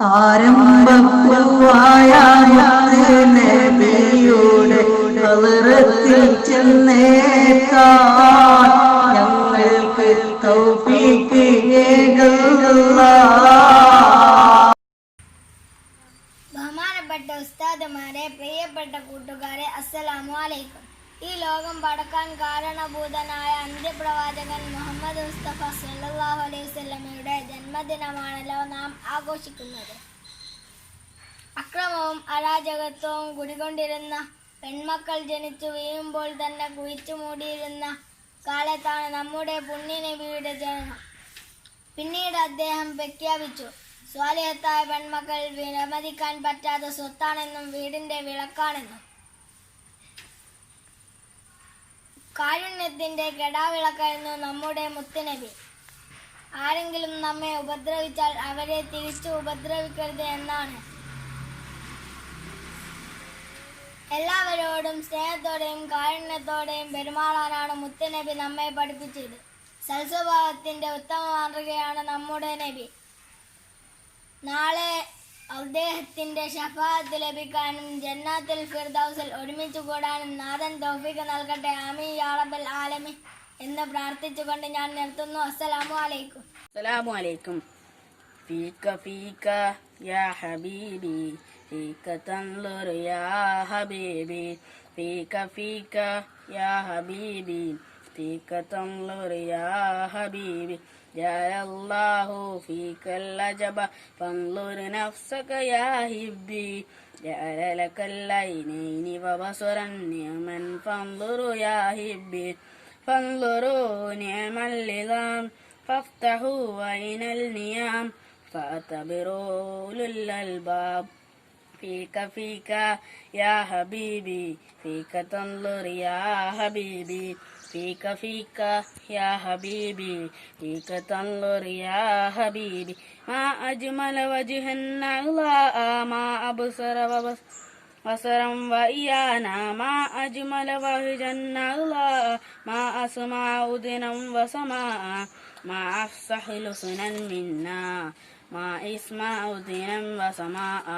ആരംഭപ്പൂവായ കളറത്തിൽ ചെന്നേക്കാൻ ഞങ്ങൾക്ക് തൗഫീക്ക് ബഹുമാനപ്പെട്ട ഉസ്താദുമാരെ പ്രിയപ്പെട്ട കൂട്ടുകാരെ അസ്സലാമു അലൈക്കും. ഈ ലോകം പടക്കാൻ കാരണഭൂതനായ അന്ത്യപ്രവാചകൻ മുഹമ്മദ് മുസ്തഫ സല്ലാഹു അലൈഹി വസല്ലമയുടെ ജന്മദിനമാണല്ലോ നാം ആഘോഷിക്കുന്നത്. അക്രമവും അരാജകത്വവും കുടികൊണ്ടിരുന്ന പെൺമക്കൾ ജനിച്ചു വീഴുമ്പോൾ തന്നെ കുഴിച്ചു മൂടിയിരുന്ന കാലത്താണ് നമ്മുടെ പുണ്യനബിയുടെ ജനനം. പിന്നീട് അദ്ദേഹം പ്രഖ്യാപിച്ചു സ്വാലയത്തായ പെൺമക്കൾ വിലമതിക്കാൻ പറ്റാത്ത സ്വത്താണെന്നും വീടിന്റെ വിളക്കാണെന്നും. കാരുണ്യത്തിന്റെ കെടാവിളക്കായിരുന്നു നമ്മുടെ മുത്തുനബി. ആരെങ്കിലും നമ്മെ ഉപദ്രവിച്ചാൽ അവരെ തിരിച്ചു ഉപദ്രവിക്കരുത് എന്നാണ്. എല്ലാവരോടും സ്നേഹത്തോടെയും കാരുണ്യത്തോടെയും പെരുമാറാനാണ് മുത്തുനബി നമ്മെ പഠിപ്പിച്ചത്. സൽസ്വഭാവത്തിന്റെ ഉത്തമ മാതൃകയാണ് നമ്മുടെ നബി. നാളെ അദ്ദേഹത്തിന്റെ ഷഫാത്ത് ലഭിക്കാനും ജന്നാത്തിൽ ഫിർദൌസിൽ ഒരുമിച്ച് കൂടാനും നാഥൻ തൗഫീഖ് നൽകട്ടെ. ആമീൻ. യാളബൽ ആലമി എന്ന് പ്രാർത്ഥിച്ചുകൊണ്ട് ഞാൻ നിർത്തുന്നു. അസ്സലാമു അലൈക്കും. അസ്സലാമു അലൈക്കും. ഫീക ഫീക യാ ഹബീബി. ഫീക തൻലുർ യാ ഹബീബി. ഫീക ഫീക യാ ഹബീബി. ഫീക തൻലുർ യാ ഹബീബി. يا الله فيك العجب فانظر نفسك يا حبي. جعل لك العينين وبصرا نعما فانظر يا حبي. فانظروا نعم اللظام فافتحوا عين النيام. فاعتبروا أولو الألباب فيك فيك يا حبيبي فيك تنظر يا حبيبي. فيك فيك يا حبيبي فيك تنظر يا حبيبي. ما أجمل وجه النعلاء ما أبصر وبصر بصرا وإيانا. ما أجمل وهجنا الله ما أسمع أذنا وسماء. ما أفصح لسنا منا ما أسمع أذنا وسماء.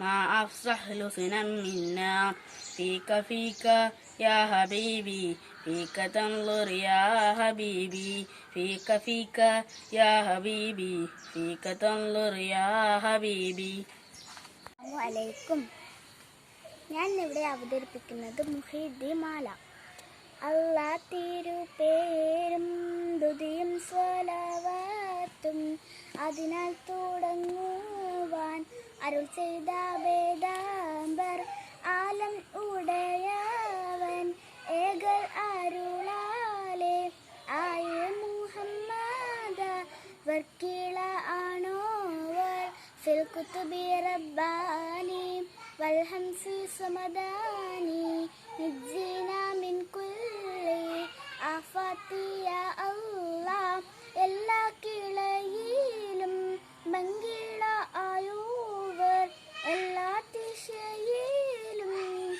ما أفصح لسنا منا. فيك فيك يا حبيبي فيك تنظر يا حبيبي فيك فيك يا حبيبي فيك تنظر يا حبيبي അലൈക്കും ഞാൻ ഇവിടെ അവതരിപ്പിക്കുന്നത് മുഹീദ്ദി മാല അല്ലാ തിരുപേരും ദുതിയും സ്വലവാത്തും അതിനാൽ തുടങ്ങുവാൻ അരുൾ ചെയ്ത ഫിൽ കുത്തുബി റബ്ബാനി والهمس صمداني نجينا من كل آفات يا الله എല്ലാ കിളയിലും മങ്കിള ആയോവർ എല്ലാ ദിശയിലും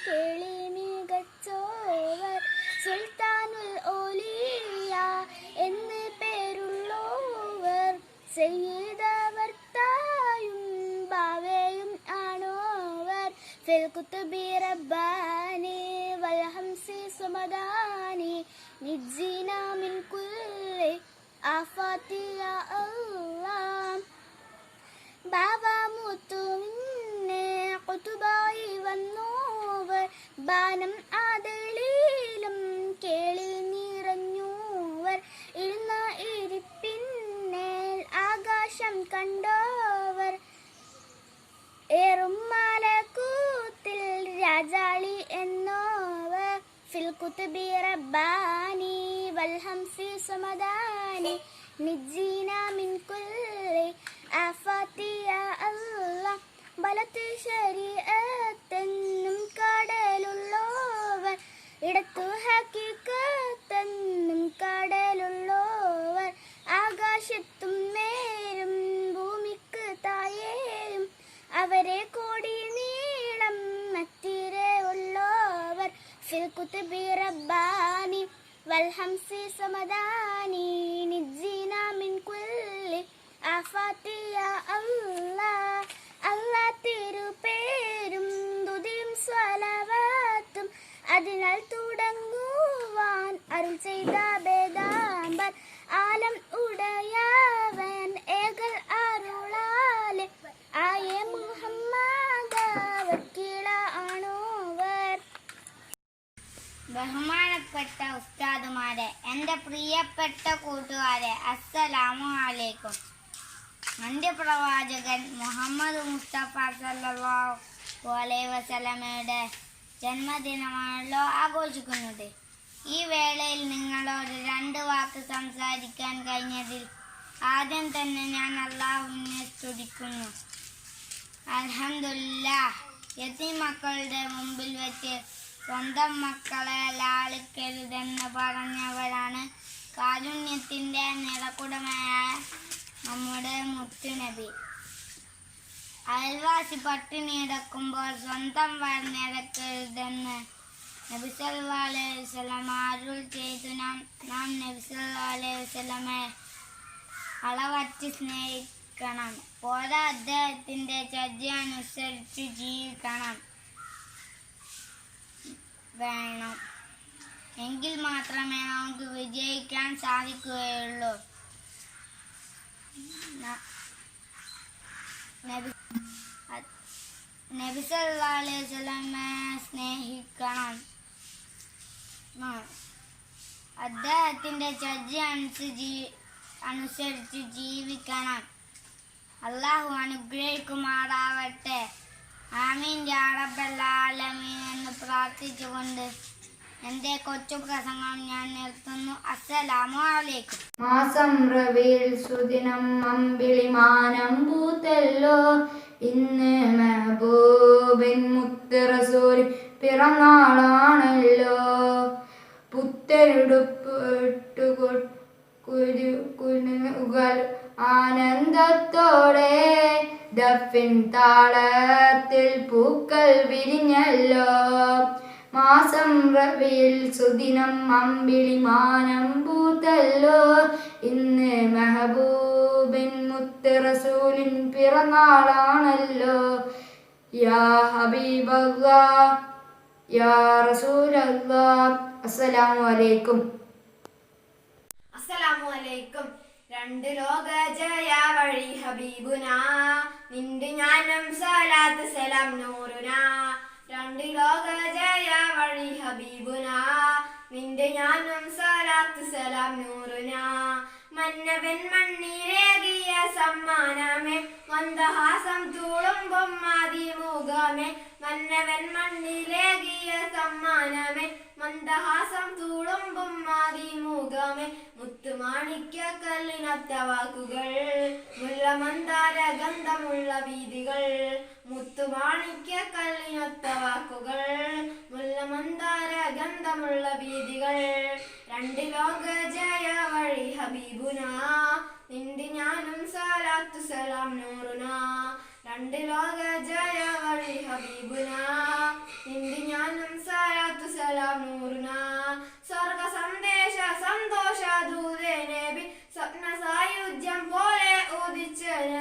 കേളി മികച്ചോവർ സുൽത്താനുൽ ഫിൽ കുത്തുബി റബ്ബാനി വൽഹംസി സുമദാനി നിജ്ജിന മിൻ കുല്ലി ആഫാത്തി യാ അല്ലാഹ്. ബാബ മുത്തുവിന്നെ കുത്തുബായി വന്നോവർ ബാനം ആദളിയിലും കേളി നിറഞ്ഞോവർ ഇരുന്ന ഇരിപ്പിന്നേൽ ആകാശം കണ്ടോവർ കുത്തുബി റബ്ബാനി വൽഹംസി സമദാനി നിജ്ജീന മിൻ കുല്ലി ആഫാത്തി യാ അല്ലാഹ് ബലത്ത് ശരീരത്തെന്നും കടലുള്ളവർ ഇടത്തു ഹക്കിക്കത്തെന്നും കടലുള്ളവർ ആകാശത്തും നേരും ഭൂമിക്ക് തായേയും അവരെ في الكتب رباني والهمس صمداني نجينا من كل آفات يا الله الله തിരുപേരും ദുതിയും സ്വലവാത്തും അതിനാൽ തുടങ്ങുവാൻ അരുൾ ചെയ്ത ബേദാമ്പൻ ആലം ഉടയാവൻ ഏകൽ അരുളാലെ ആയ മുഹമ്മദ് ബഹുമാനപ്പെട്ട ഉസ്താദുമാരെ എന്റെ പ്രിയപ്പെട്ട കൂട്ടുകാരെ അസ്സലാമു അലൈക്കും. അന്ത്യപ്രവാചകൻ മുഹമ്മദ് മുസ്തഫ സല്ലല്ലാഹു അലൈഹി ജന്മദിനമാണല്ലോ ആഘോഷിക്കുന്നത്. ഈ വേളയിൽ നിങ്ങളോട് രണ്ട് വാക്ക് സംസാരിക്കാൻ കഴിഞ്ഞതിൽ ആദ്യം തന്നെ ഞാൻ അള്ളാഹുവിനെ സ്തുതിക്കുന്നു. അൽഹംദുലില്ലാ യത്തി മക്കളുടെ മുമ്പിൽ വെച്ച് സ്വന്തം മക്കളെ ലാളിക്കരുതെന്ന് പറഞ്ഞവരാണ് കാരുണ്യത്തിന്റെ നിലക്കുടമയായ നമ്മുടെ മുത്തുനബി. അയൽവാസി പട്ടിണി കിടക്കുമ്പോൾ സ്വന്തം വരനിരക്കരുതെന്ന് നബി സല്ലല്ലാഹു അലൈഹി അരുൾ ചെയ്തു. നാം നാം നബി സല്ലല്ലാഹു അലൈഹി അളവറ്റ് സ്നേഹിക്കണം. പോരാ അദ്ദേഹത്തിന്റെ ചര്യ അനുസരിച്ച് ജീവിക്കണം. വേണം. എങ്കിൽ മാത്രമേ നമുക്ക് വിജയിക്കാൻ സാധിക്കുകയുള്ളൂ. ന- നബി അ- നബി സല്ലല്ലാഹു അലൈഹി വസല്ലമയെ സ്നേഹിക്കണം. ആ. അദ്ദേഹത്തിന്റെ ചര്യ അനുസരിച്ച് അനുസരിച്ച് ജീവിക്കണം. അള്ളാഹു അനുഗ്രഹിക്കുമാറാവട്ടെ. ആമീൻ യാ റബ്ബൽ എന്ന് പ്രാർത്ഥിച്ചുകൊണ്ട് എന്റെ കൊച്ചു പ്രസംഗം ഞാൻ നിർത്തുന്നു. അസ്സലാമു അലൈക്കും മാസം റവിയിൽ സുദിനം അമ്പിളിമാനം പൂത്തല്ലോ. ഇന്ന് മെഹബൂബിൻ മുത്തറസൂരി പിറന്നാളാണല്ലോ. പുത്തരുടുപ്പ് ഇട്ടു കുരു കുനുകൾ ആനന്ദത്തോടെ ഡഫിൻ താളത്തിൽ പൂക്കൾ വിരിഞ്ഞല്ലോ. മാസം റവിയിൽ സുദിനം അമ്പിളി മാനം പൂത്തല്ലോ. ഇന്ന് മെഹബൂബിൻ മുത്ത് റസൂലിൻ പിറന്നാളാണല്ലോ. യാ ഹബീബല്ലാ യാ റസൂലല്ലാ. അസ്സലാമു അലൈക്കും. അസ്സലാമു അലൈക്കും. രണ്ട് ലോക ജയ വഴി ഹബീബുന. നിന്റെ ഞാനും സലാത്ത് സലാം നൂറുന. രണ്ട് ലോക ജയ വഴി ഹബീബുന. നിന്റെ ഞാനും സലാത്ത് സലാം നൂറുന. മന്നവൻ മണ്ണിലേകിയ സമ്മാനമേ. മന്ദഹാസം തൂളുമ്പൊമ്മാതി മുഖമേ മന്നവൻ മണ്ണിലേകിയ സമ്മാനമേ. മന്ദഹാസം തൂളുമ്പും മാറി മൂകമേ മുത്തുമാണിക്ക കല്ലിനത്ത വാക്കുകൾ മുല്ല മന്ദാര ഗന്ധമുള്ള വീതികൾ. മുത്തുമാണിക്ക കല്ലിനത്ത വാക്കുകൾ മുല്ല മന്ദാര ഗന്ധമുള്ള വീതികൾ. രണ്ട് ലോക ജയ വഴി ഹബീബുന നിന്റെ ഞാനും സലാത്തു സലാം നൂറുന. രണ്ട് ലോക ജയ വഴി ഹബീബുന.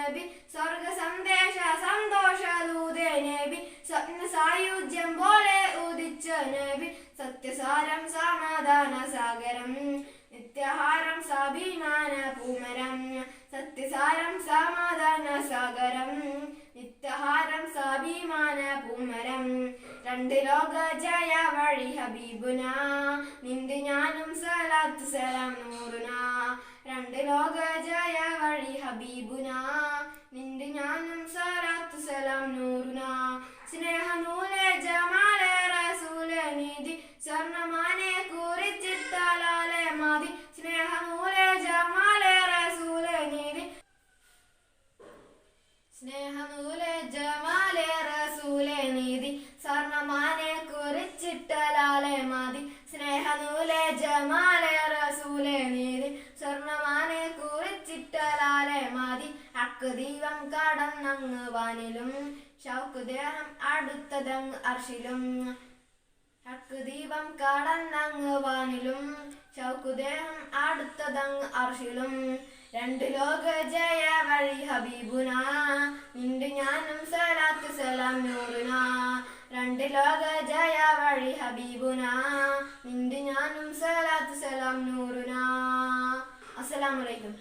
നബി സ്വർഗ സന്ദേശ സന്തോഷ ദൂതേ നബി സ്വപ്ന സായുജ്യം പോലെ ഉദിച്ച നബി സത്യസാരം സമാധാന സാഗരം നിത്യഹാരം സാഭിമാന പൂമരം സത്യസാരം സമാധാന സാഗരം നിത്യഹാരം സാഭിമാന പൂമരം രണ്ട് ലോക ജയ വഴി ഹബീബുന. നിന്റെ ഞാനും സലാത്ത് സലാം നൂറുന. രണ്ട് ലോക ജയ വഴി ഹബീബുന. നിന്റെ ഞാനും സലാത്ത് സലാം നൂറുന. സ്നേഹ നൂലെ ജമാലെ റസൂലെ നീതി. സ്വർണമാനെ കുറിച്ചിട്ടാലാലെ മതി. സ്നേഹ നൂലെ ജമാലെ റസൂലെ നീതി. സ്നേഹനൂലെ ജമാലെ റസൂലെ നീതി സ്വർണമാനെ കുറിച്ചിട്ടലാലെ മതി. അക്ക് ദീപം കടന്നങ്ങ് ദേഹം അടുത്തതങ്ങ് അർഷിലും. ഹക്ക് ദീപം കടന്നങ്ങ് ഷൗക്കുദേഹം അടുത്തതങ്ങ് അർഷിലും. രണ്ട് ലോക ജയ വഴി ഹബീബുന നിന്റെ ഞാനും സലാത്ത് സലാം നൂറുന. രണ്ട് ലോക ജയ വഴി ഹബീബുന. നിന്റെ ഞാനും സലാത്ത് സലാം നൂറുന. അസ്സലാമലൈക്കും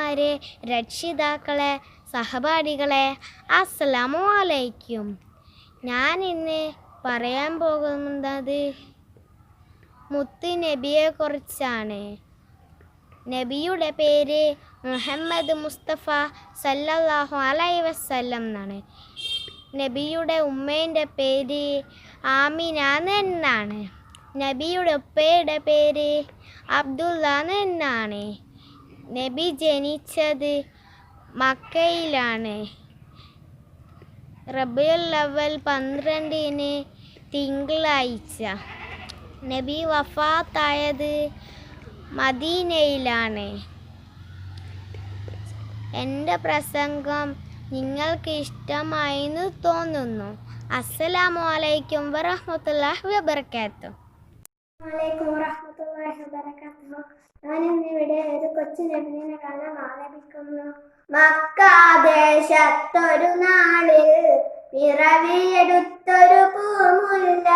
ഉസ്താദുമാരെ രക്ഷിതാക്കളെ സഹപാഠികളെ അസ്സലാമു അലൈക്കും ഞാൻ ഇന്ന് പറയാൻ പോകുന്നത് മുത്ത് നബിയെക്കുറിച്ചാണ് നബിയുടെ പേര് മുഹമ്മദ് മുസ്തഫ സല്ലല്ലാഹു അലൈ വസല്ലം എന്നാണ്. നബിയുടെ ഉമ്മേന്റെ പേര് ആമിന എന്നാണ്. നബിയുടെ ഉപ്പയുടെ പേര് അബ്ദുള്ള എന്നാണ്. നബി ജനിച്ചത് മക്കയിലാണ്. റബിയുൽ അവൽ പന്ത്രണ്ടിന് തിങ്കളാഴ്ച. നബി വഫാത്തായത് മദീനയിലാണ്. എന്റെ പ്രസംഗം നിങ്ങൾക്ക് ഇഷ്ടമായെന്ന് തോന്നുന്നു. അസ്സലാമു അലൈക്കും വറഹ്മത്തുള്ളാഹി വബർക്കാത്തു വലൈക്കും വറഹ്മത്തുള്ളാഹി വബറകാതുഹു. ഞാൻ ഇന്നിവിടെ ഒരു കൊച്ചു നബിനെ കാണാൻ ആലപിക്കുന്നു. മക്കാദേശത്തൊരു നാളിൽ പിറവിയെടുത്തൊരു പൂമുല്ല.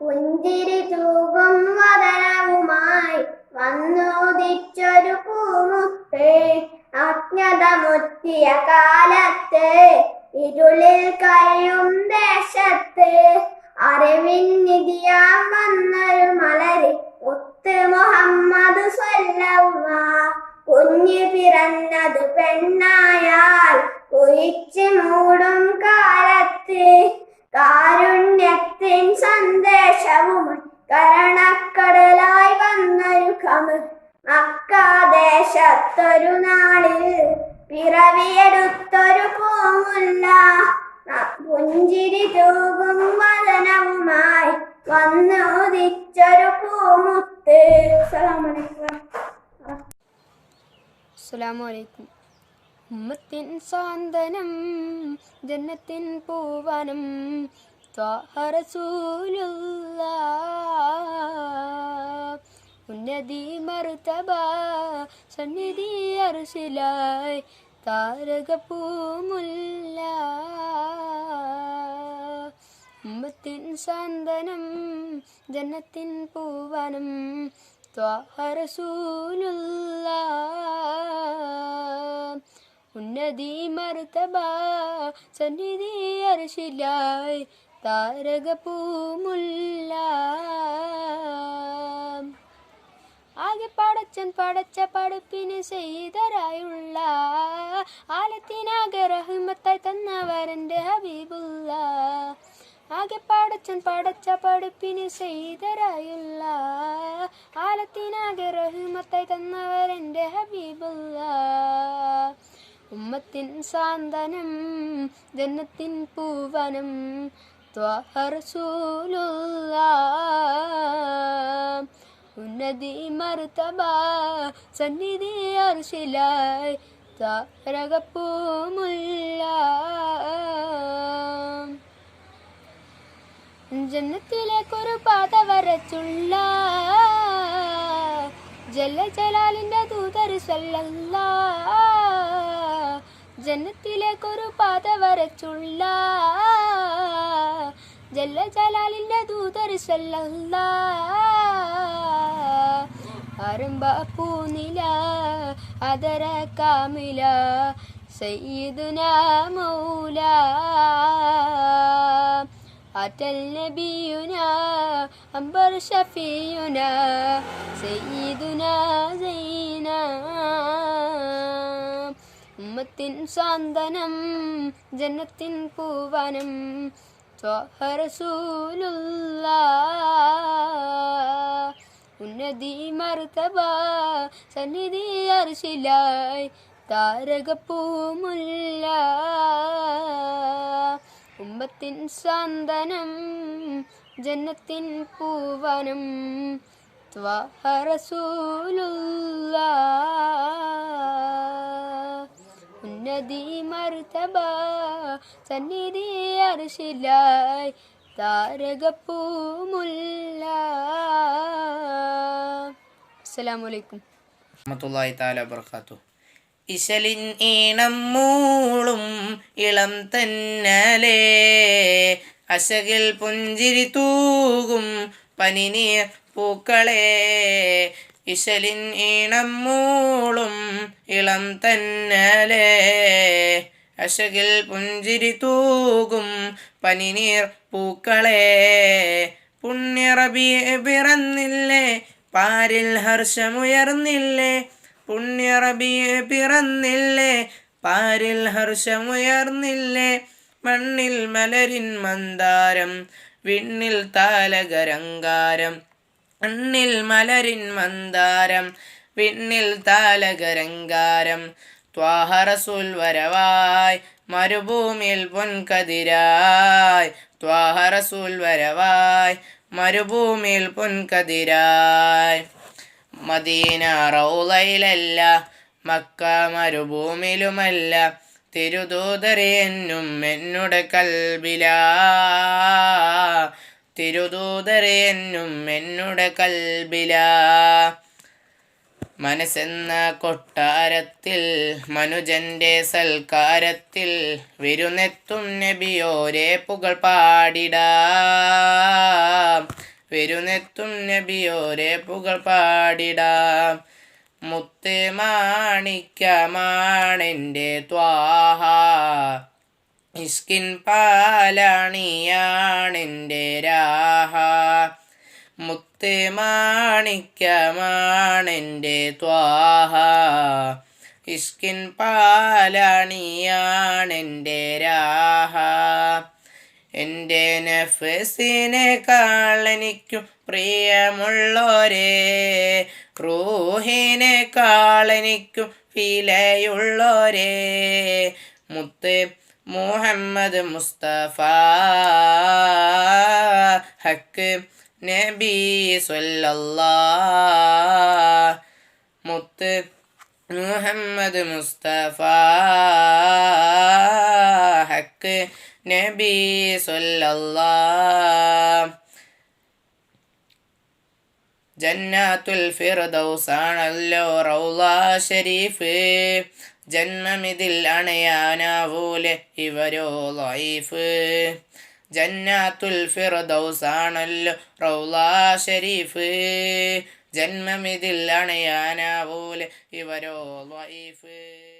പുഞ്ചിരി തൂകും വതരവുമായി വന്നുദിച്ചൊരു പൂമുത്ത്. അജ്ഞത മുത്തിയ ഇരുളിൽ കഴിയും ദേശത്ത്. അറിവിൻ നിധിയാൻ വന്നൊരു മലര്. ഒത്ത് മുഹമ്മദ് സ്വല്ലവ. കുഞ്ഞ് പിറന്നത് പെണ്ണായാൽ കുഴിച്ച് മൂടും കാലത്ത്. കാരുണ്യത്തിൻ സന്ദേശവുമായി കരണക്കടലായി വന്നൊരു കമ. മക്കാദേശത്തൊരു നാളിൽ പിറവിയെടുത്തൊരു പൂമുല്ല. പുഞ്ചിരി തൂകും വദനവുമായി വന്നുദിച്ചൊരു പൂമുത്ത്. അസ്സലാമലൈക്കും ഉമ്മത്തിൻ സാന്തനം ജന്നത്തിൻ പൂവനം ഉന്നതി മറുത്തബ സന്നിധി അറുശിലായി താരക പൂമുല്ല ഉമ്മത്തിൻ സാന്ത്വനം ജനത്തിൻ പൂവനം ത്വാഹരസൂലുള്ള. ഉന്നതി മറുത്തബ സന്നിധി അർശിലായി താരക പൂമുല്ല ആകെ പടച്ചൻ പടച്ച പടുപ്പിന് ചെയ്തരായുള്ള ആലത്തിനാകെ റഹിമത്തായി തന്നവരന്റെ ഹബീബുള്ള. ആകെ പടച്ചൻ പടച്ച പടുപ്പിന് ചെയ്തരായുള്ള ആലത്തിനാകെ റഹിമത്തായി തന്നവരന്റെ ഹബീബുള്ള. ഉമ്മത്തിൻ സാന്ത്വനം ജന്നത്തിൻ പൂവനം ത്വഹറസൂലുള്ള ഉന്നതി മർത്തബ സന്നിധി അർശിലായി താരകപ്പൂമുല്ല. ജന്നത്തിലേക്കൊരു പാത വരച്ചുള്ള ജല ജലാലിന്റെ ദൂതർ സല്ലല്ല ജന്നത്തിലേക്കൊരു പാത വരച്ചുള്ള ജല്ല ജലാലിന്റെ ദൂതർ സല്ലല്ല. അരമ്പ പൂനില അതര കാമില സയ്യിദുന മൗല. അറ്റൽ നബിയുന അംബർ ഷഫിയുന സയ്യിദുന സൈന ഉമ്മത്തിൻ സാന്ത്വനം ജന്നത്തിൻ പൂവനം ഉന്നതി മർത്തബ സന്നിധി അർശിലായി താരകപ്പൂമുല്ല. ഉമ്മത്തിൻ സാന്തനം ജന്നത്തിൻ പൂവനം ത്വഹ റസൂലുള്ള ഉന്നതി മർത്തബ സന്നിധി അർശിലായി താരകപ്പൂമുല്ല. ഈണം മൂളും ഇളം തന്നലേ അശകിൽ പുഞ്ചിരി തൂകും പനിനീർ പൂക്കളെ ഇശലിൻ ഈണം മൂളും ഇളം തന്നലേ. അശകിൽ പുഞ്ചിരി തൂകും പനിനീർ പൂക്കളെ. പുണ്യറബി പിറന്നില്ലേ പാരിൽ ഹർഷമുയർന്നില്ലേ. പുണ്യറബി പിറന്നില്ലേ പാരിൽ ഹർഷമുയർന്നില്ലേ. മണ്ണിൽ മലരിൻ മന്ദാരം വിണ്ണിൽ താലകരങ്കാരം. മണ്ണിൽ മലരിൻ മന്ദാരം പിന്നിൽ താലകരങ്കാരം ത്വാഹറസുൽ വരവായ് മരുഭൂമിയിൽ പൊൻകതിരായ്. ത്വാഹറസുൽ വരവായ് മരുഭൂമിയിൽ പൊൻകതിരായ്. Medina റൗലയിലല്ല Mecca മരുഭൂമിയിലുമല്ല. തിരുദൂതരെ എന്നും എന്നുടെ കൽബില. തിരുദൂതരെയെന്നും എന്നുടെ കൽബില. മനസ്സെന്ന കൊട്ടാരത്തിൽ മനുജന്റെ സൽക്കാരത്തിൽ വിരുന്നെത്തും നബിയോരെ പുകൾ പാടിടാം. വിരുന്നെത്തും നബിയോരെ പുകൾ പാടിടാം. മുത്തേ മാണിക്കമാണെന്റെ ത്വാഹ. ഇസ്കിൻ പാലാണിയാണെന്റെ രാഹ. മുത്ത് മാണിക്യമാണെന്റെ ത്വാഹ. ഇസ്കിൻ പാലാണിയാണെന്റെ രാഹ. എന്റെ നഫസിനേക്കാൾ എനിക്കു പ്രിയമുള്ളോരേ. റൂഹിനേക്കാൾ എനിക്കു വിലയുള്ളോരേ. മുത്ത് മുഹമ്മദ് മുസ്തഫ. ഹക്ക് നബി സല്ലല്ലാ മുത്ത് മുഹമ്മദ് മുസ്തഫ. ഹക്ക് നബി സല്ലല്ലാ ജന്നാത്തുൽ ഫിർദൗസാണല്ലോ റൗള ഷരീഫ്. ജന്മമിതിൽ അണയാനാവൂലെ ഇവരോ ലൈഫ്? ജന്നാത്തുൽ ഫിർദൗസാണല്ലോ റൗള ഷരീഫ്. ജന്മമിതിൽ അണയാനാവൂലെ ഇവരോ ലൈഫ്?